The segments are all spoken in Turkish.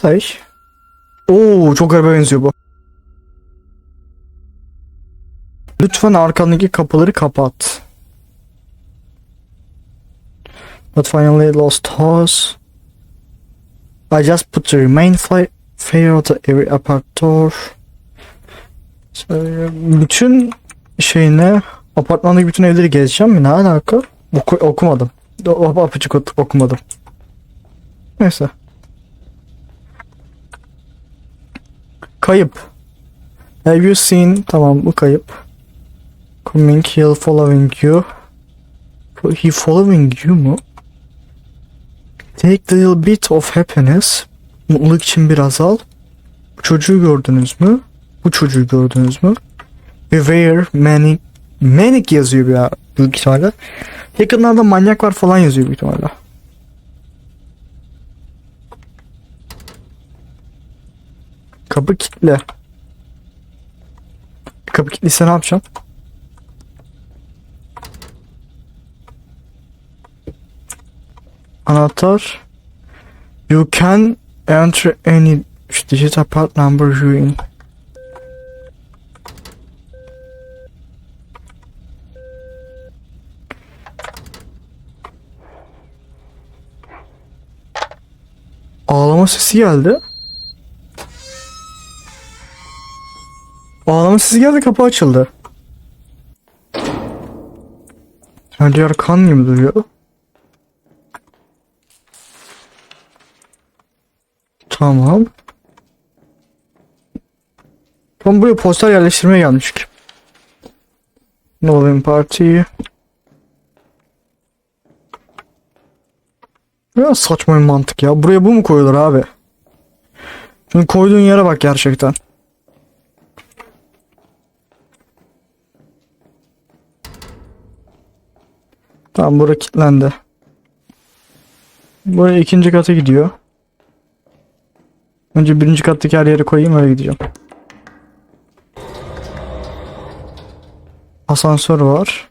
Play. Oo çok araba benziyor bu. Lütfen arkandaki kapıları kapat. But finally lost horse. I just put the remain fire of the every apart door. Bütün şeyine apartmandaki bütün evleri gezeceğim mi? Ne alaka? Oku, okumadım. Apaçık ok- okumadım. Neyse. Kayıp. Have you seen? Tamam bu kayıp. Coming here following you. He following you mu? Take a little bit of happiness. Mutluluk için biraz al. Bu çocuğu gördünüz mü? Bu çocuğu gördünüz mü? Beware manic. Manic yazıyor ya büyük ihtimalle. Yakınlarda manyak var falan yazıyor büyük ihtimalle. Kapı kilitli. Kapı kilitliyse ne yapacağım? Anahtar. You can enter any digit apart number you in. Ağlama sesi geldi. Ağlama sesi geldi kapı açıldı. Her yer kan gibi duruyor. Tamam. Ben buraya poster yerleştirmeye gelmiştik. Nolan Party. Ya saçma bir mantık ya. Buraya bu mu koyulur abi? Çünkü koyduğun yere bak gerçekten. Tamam bura kilitlendi. Buraya ikinci kata gidiyor. Önce birinci kattaki her yere koyayım öyle gideceğim. Asansör var.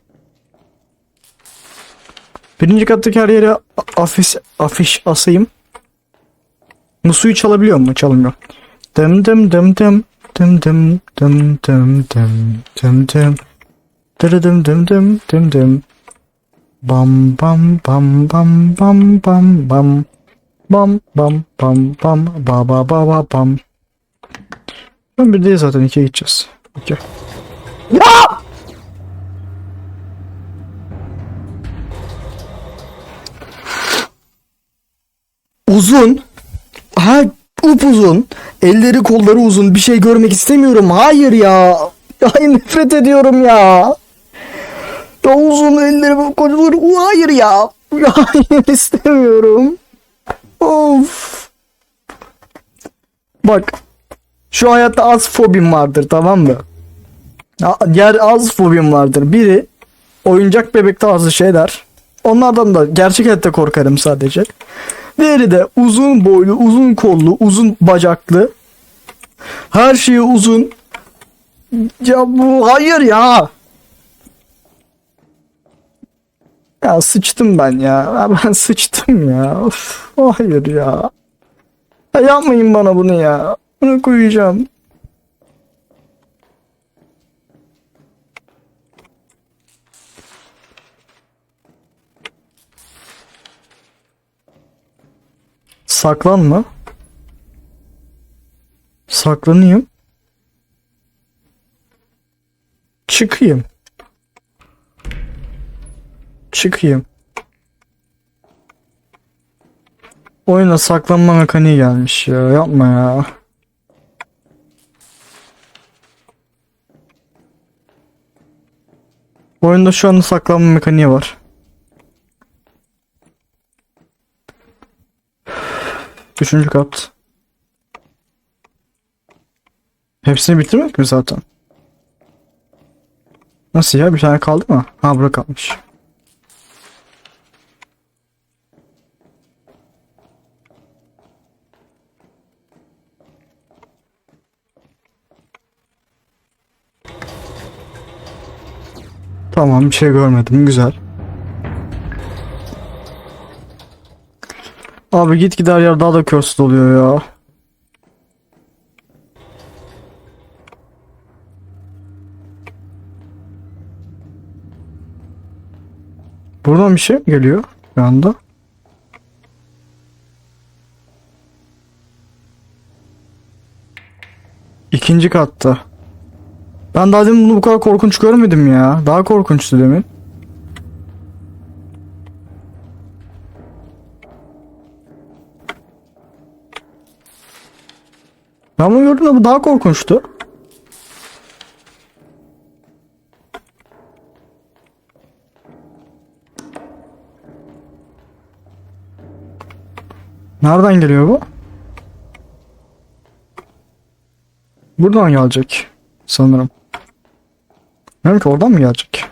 Birinci kattaki her yere afiş, afiş asayım. Bu suyu çalabiliyor mu? Çalmıyor. Dım dım dım dım dım dım dım dım dım dım Dırı dım dım dım dım dım Bam bam bam bam bam bam bam Bam bam bam bam ba ba ba ba bam Ben bir değil zaten ikiye gideceğiz. İki. Uzun. Ha upuzun. Elleri kolları uzun. Bir şey görmek istemiyorum. Hayır ya. Ay nefret ediyorum ya. Ya uzun elleri kolları. Hayır ya. Hayır istemiyorum. Of. Bak. Şu hayatta az fobim vardır tamam mı? Diğer az fobim vardır. Biri oyuncak bebek tarzı şeyler. Onlardan da gerçek hayatta korkarım sadece. Diğeri de uzun boylu, uzun kollu, uzun bacaklı. Her şeyi uzun. Ya bu hayır ya. Ya sıçtım ben ya. Ben sıçtım ya. Of, hayır ya. ya. Yapmayın bana bunu ya. Bunu koyacağım. Saklanma. Saklanayım. Çıkayım. Çıkayım. Oyuna saklanma mekaniği gelmiş ya. Yapma ya. Oyunda şu anda saklanma mekaniği var. Üçüncü kat. Hepsini bitirmek mi zaten? Nasıl ya? Bir tane kaldı mı? Ha bura kalmış. Tamam bir şey görmedim. Güzel. Abi git gider yer daha da körsüz oluyor ya. Buradan bir şey mi geliyor bir anda? İkinci katta. Ben daha demin bunu bu kadar korkunç görmedim ya. Daha korkunçtu demin. Ben bunu gördüm de bu daha korkunçtu. Nereden geliyor bu? Buradan gelecek sanırım. Ki oradan mı gelecek?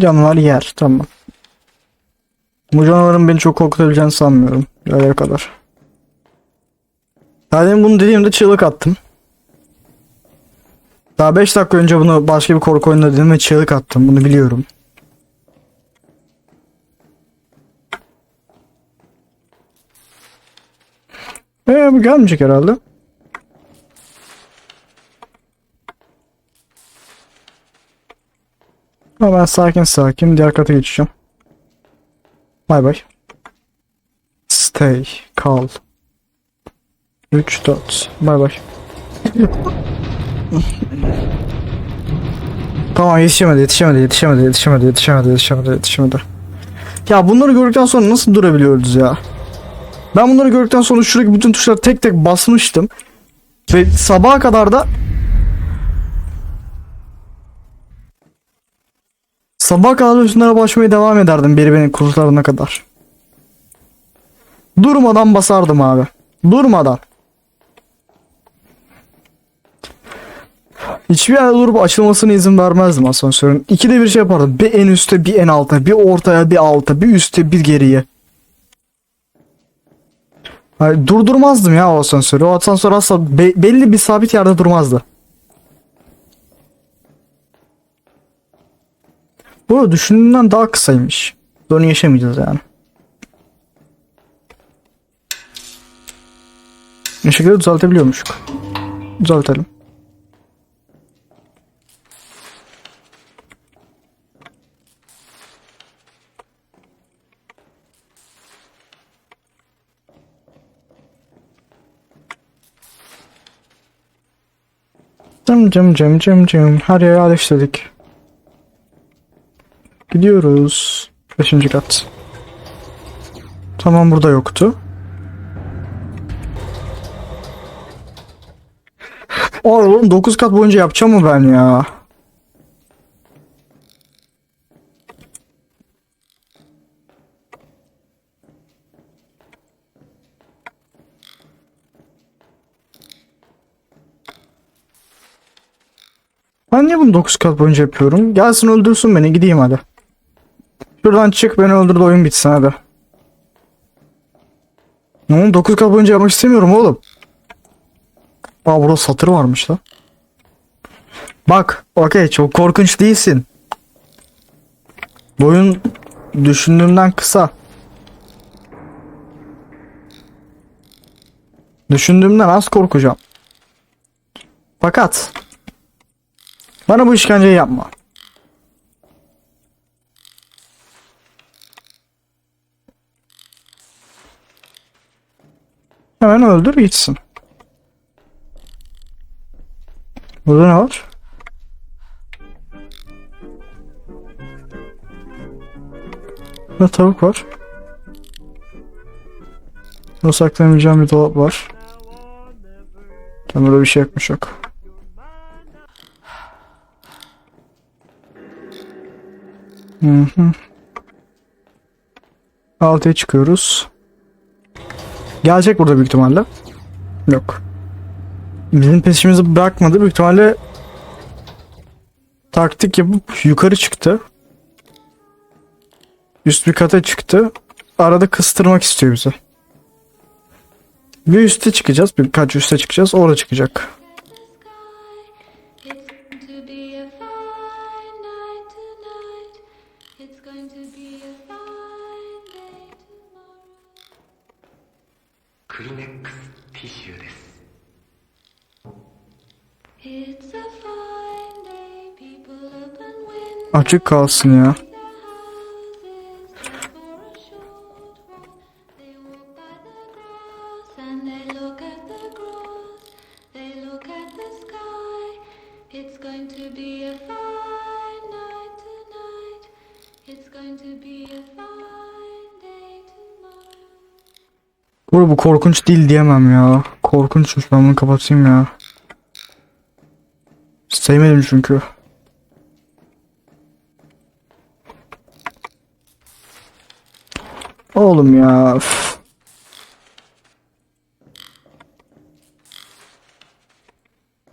Canavar yer tamam. Bu canavarın beni çok korkutabileceğini sanmıyorum. Öyle kadar. Yani bunu dediğimde çığlık attım. Daha 5 dakika önce bunu başka bir korku oyununda dedim ve çığlık attım. Bunu biliyorum. Ee, bu gelmeyecek herhalde. Ama ben sakin sakin diğer kata geçeceğim. Bay bay. Stay. Kal. 3 4. Bay bay. tamam yetişemedi yetişemedi yetişemedi yetişemedi yetişemedi yetişemedi yetişemedi. Ya bunları gördükten sonra nasıl durabiliyoruz ya? Ben bunları gördükten sonra şuradaki bütün tuşlara tek tek basmıştım. Ve sabaha kadar da Sabaha kadar üstünlere basmaya devam ederdim biri beni kurtarana kadar. Durmadan basardım abi. Durmadan. Hiçbir yerde durup açılmasına izin vermezdim asansörün. İkide bir şey yapardım. Bir en üstte bir en alta. Bir ortaya bir alta. Bir üstte bir geriye. Hayır, durdurmazdım ya o asansörü. O asansör asla be- belli bir sabit yerde durmazdı. Bu düşündüğümden daha kısaymış. Onu yaşamayacağız yani. Işıkları düzeltebiliyormuşuk. Düzeltelim. Cım cım cım cım cım. Her yere ateşledik. Gidiyoruz. Beşinci kat. Tamam burada yoktu. Oğlum 9 kat boyunca yapacağım mı ben ya? Ben niye bunu 9 kat boyunca yapıyorum? Gelsin öldürsün beni gideyim hadi. Şuradan çık beni öldür de oyun bitsin hadi. Oğlum 9 kat boyunca yapmak istemiyorum oğlum. Aa burada satır varmış lan. Bak okey çok korkunç değilsin. Boyun düşündüğümden kısa. Düşündüğümden az korkacağım. Fakat bana bu işkenceyi yapma. Hemen öldür gitsin. Burada ne var? Burada tavuk var. Burada saklayamayacağım bir dolap var. Tam burada bir şey yokmuş yok. Hı hı. Altıya çıkıyoruz. Gelecek burada büyük ihtimalle. Yok. Bizim peşimizi bırakmadı. Büyük ihtimalle taktik yapıp yukarı çıktı. Üst bir kata çıktı. Arada kıstırmak istiyor bizi. Bir üste çıkacağız. Birkaç üste çıkacağız. Orada çıkacak. クリネックスティッシュです Açık kalsın ya. Bu bu korkunç değil diyemem ya. Korkunçmuş ben bunu kapatayım ya. Sevmedim çünkü. Oğlum ya. üf.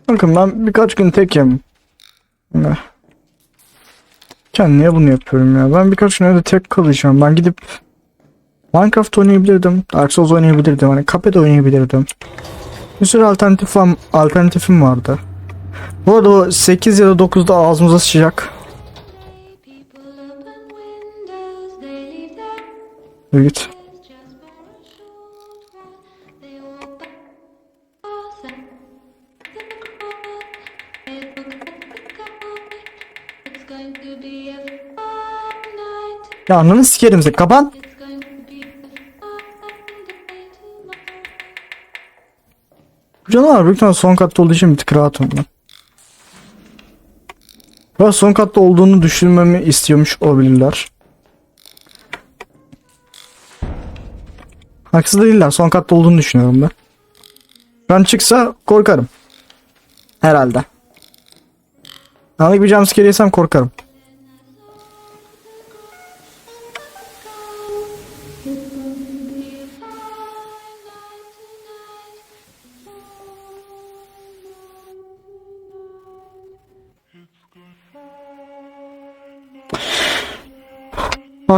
Bakın ben birkaç gün tekim. Ne? Ken niye bunu yapıyorum ya? Ben birkaç gün öyle tek kalacağım. Ben gidip Minecraft oynayabilirdim. Dark Souls oynayabilirdim. Hani Cuphead oynayabilirdim. Bir sürü alternatif var, alternatifim vardı. Bu arada o 8 ya da 9'da ağzımıza sıçacak. Yürü git. just for a short while. Canavar büyük ihtimalle son katta olduğu için bir tık rahatım ben. Ben son katta olduğunu düşünmemi istiyormuş olabilirler. Haksız değiller. Son katta olduğunu düşünüyorum ben. Ben çıksa korkarım. Herhalde. Anlık bir jumpscare yesem korkarım.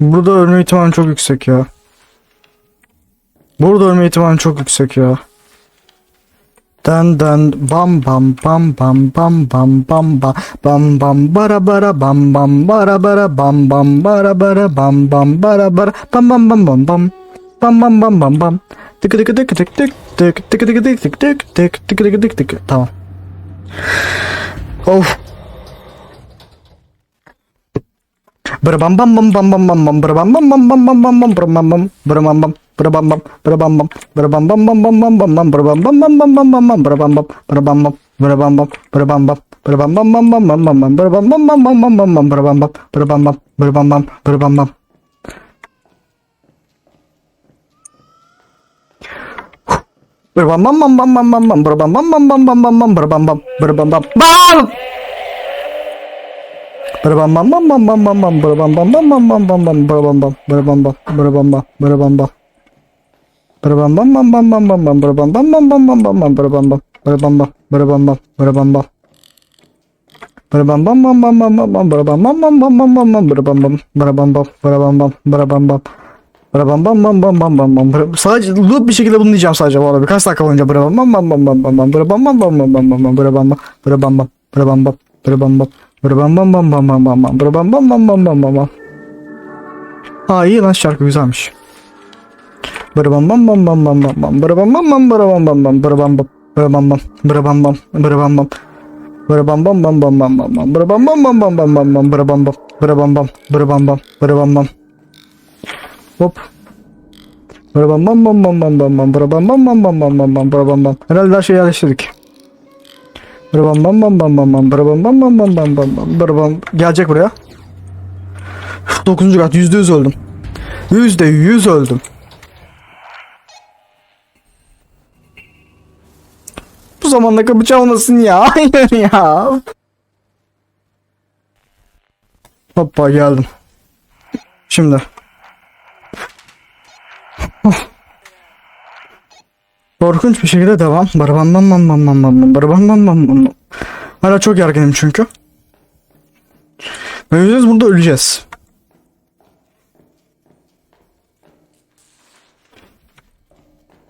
Burada ölme ihtimali çok yüksek ya. Burada ölme ihtimali çok yüksek ya. Dan dan bam bam bam bam bam bam bam ba bam bam bara bara bam bam bara bara bam bam bara bara bam bam bara bara bam bam bam bam bam bam bam bam bam bam tık tık tık tık tık tık tık tık tık tık tık tık tık tık tık tık tamam. Of Brabam bam bam bam bam bam bam brabam bam bam bam bam bam bam brabam bam brabam bam brabam bam brabam bam brabam bam bam bam bam bam bam brabam bam bam bam bam bam bam brabam bam brabam bam brabam bam brabam bam brabam bam bam bam bam bam bam brabam bam bam bam bam bam bam brabam bam brabam bam brabam bam brabam bam Brabam bam bam bam bam bam bam brabam bam bam bam bam bam bam brabam bam brabam bam bam! Barabam bam bam bam bam bam bam barabam bam bam bam bam bam bam barabam bam barabam bam barabam bam barabam bam barabam bam bam bam bam bam bam barabam bam bam bam bam bam bam barabam bam barabam bam barabam bam barabam bam barabam bam bam bam bam bam bam barabam bam bam bam bam bam bam barabam bam barabam bam barabam bam barabam bam Barabam bam bam bam bam bam bam Sadece loop bir şekilde bunu diyeceğim sadece bu arada birkaç dakika boyunca barabam bam bam bam bam bam bam barabam bam bam bam bam bam bam barabam bam barabam bam barabam bam barabam bam bam bam bam bam bam bam barabam bam bam bam bam bam bam Ha iyi lan şarkı güzelmiş. Barabam bam bam bam bam bam bam barabam bam bam barabam bam bam barabam bam barabam bam barabam bam barabam bam barabam bam bam bam bam bam bam barabam bam bam bam bam bam bam barabam bam barabam bam barabam bam barabam bam Hop. Bam bam bam bam bam bam barabam bam bam bam bam bam bam barabam bam. Herhalde her şeyi yerleştirdik. Barabam bam bam bam bam bam barabam bam bam bam bam bam bam barabam gelecek buraya. 9. kat yüzde yüz öldüm. Yüzde yüz öldüm. Bu zamanda kapı çalmasın ya. Ya. Hoppa geldim. Şimdi. Korkunç bir şekilde devam. Barabam bam bam bam bam bam barabam bam bam bam. Hala çok gerginim çünkü. Öleceğiz burada öleceğiz.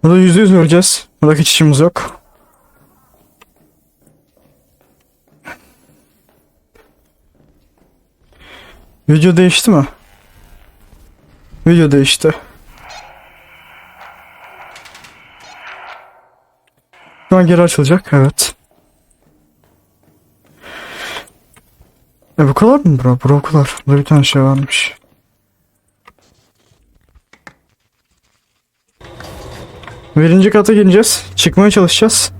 Burada yüzde yüz öleceğiz. Burada hiç işimiz yok. Video değişti mi? Video değişti. An geri açılacak. Evet. E bu kadar mı bro? Bro kadar. Burada bir tane şey varmış. Birinci kata gireceğiz. Çıkmaya çalışacağız.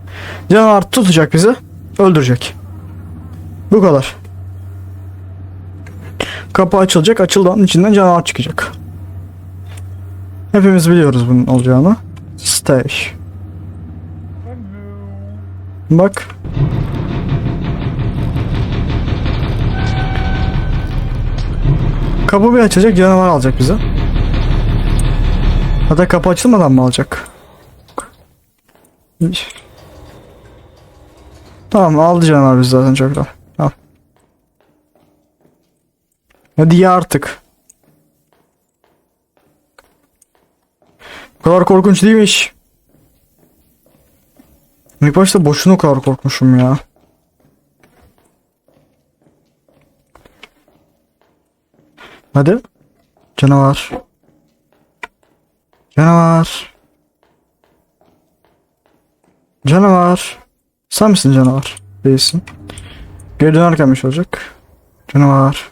Canavar tutacak bizi. Öldürecek. Bu kadar. Kapı açılacak. Açıldığının içinden canavar çıkacak. Hepimiz biliyoruz bunun olacağını. Stay. Bak. Kapı bir açacak canavar alacak bize. Hatta kapı açılmadan mı alacak? Tamam aldı canavar biz zaten çoktan. Al. Hadi ya artık. Bu kadar korkunç değilmiş. İlk başta boşuna o kadar korkmuşum ya. Hadi. Canavar. Canavar. Canavar. Sen misin canavar? Değilsin. Geri dönerken bir şey olacak. Canavar.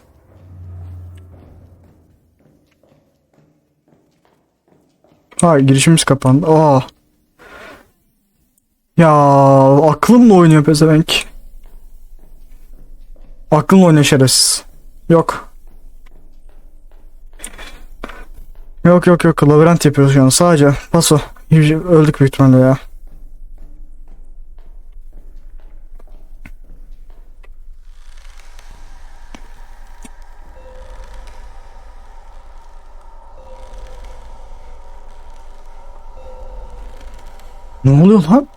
Ha girişimiz kapandı. Aa. Ya aklımla oynuyor pezevenk. Aklımla oynuyor. Yok. Yok yok yok labirent yapıyoruz şu an sadece paso öldük büyük ihtimalle ya. Ne oluyor lan?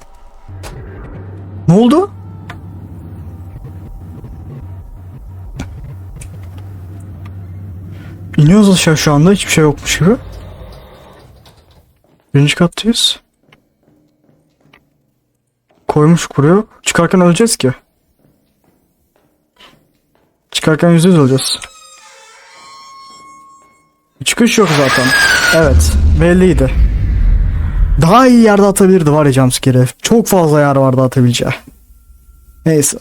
Ne oldu? İniyoruz aşağı şu anda hiçbir şey yokmuş gibi. Birinci kattayız. Koymuş kuruyor. Çıkarken öleceğiz ki. Çıkarken yüzde yüz öleceğiz. Çıkış yok zaten. Evet. Belliydi. Daha iyi yerde atabilirdi var ya jumpscare'e. Çok fazla yer vardı atabileceği. Neyse.